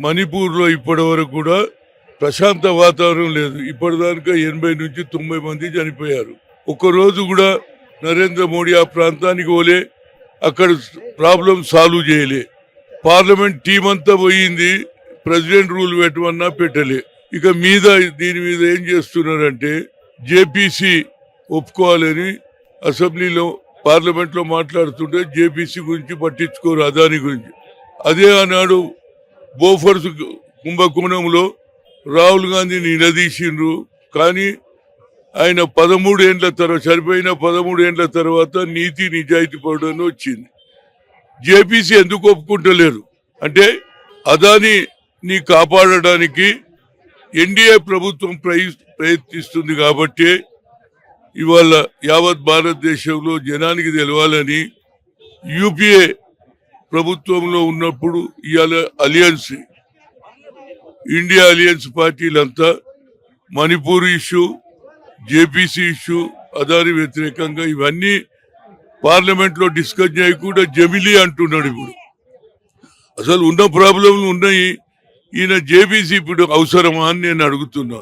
మణిపూర్లో ఇప్పటి వరకు కూడా ప్రశాంత వాతావరణం లేదు. ఇప్పటిదాకా ఎనభై నుంచి తొంభై మంది చనిపోయారు. ఒక్కరోజు రోజు కూడా నరేంద్ర మోడీ ఆ ప్రాంతానికి పోలే అక్కడ ప్రాబ్లం సాల్వ్ చేయలే. పార్లమెంట్ టీం అంతా పోయింది ప్రెసిడెంట్ రూల్ పెట్టమన్నా పెట్టలే. ఇక మీద దీని మీద ఏం చేస్తున్నారంటే జేపీసీ ఒప్పుకోవాలని అసెంబ్లీలో పార్లమెంట్లో మాట్లాడుతుంటే జేపీసీ గురించి పట్టించుకోరు అదాని గురించి. అదే ఆనాడు బోఫర్స్ కుంభకోణంలో రాహుల్ గాంధీని నిలదీసిండ్రు. కానీ ఆయన పదమూడు ఏండ్ల తర్వాత చనిపోయిన పదమూడు ఏండ్ల తర్వాత నీతి నిజాయితీ పడని వచ్చింది. జేపీసీ ఎందుకు ఒప్పుకుంటలేరు? అంటే అదానిని కాపాడడానికి ఎన్డీఏ ప్రభుత్వం ప్రయత్నిస్తుంది కాబట్టి ఇవాళ యావత్ భారతదేశంలో జనానికి తెలవాలని యూపీఏ ప్రభుత్వంలో ఉన్నప్పుడు ఇవాళ alliance India alliance పార్టీలంతా Manipur issue JPC issue Adani వ్యతిరేకంగా ఇవన్నీ పార్లమెంట్లో డిస్కస్ చేయకుండా జమిలి అంటున్నాడు ఇప్పుడు. అసలు ఉన్న ప్రాబ్లంలు ఉన్నాయి. ఈయన జేబీసీ ఇప్పుడు అవసరమా అని నేను అడుగుతున్నా.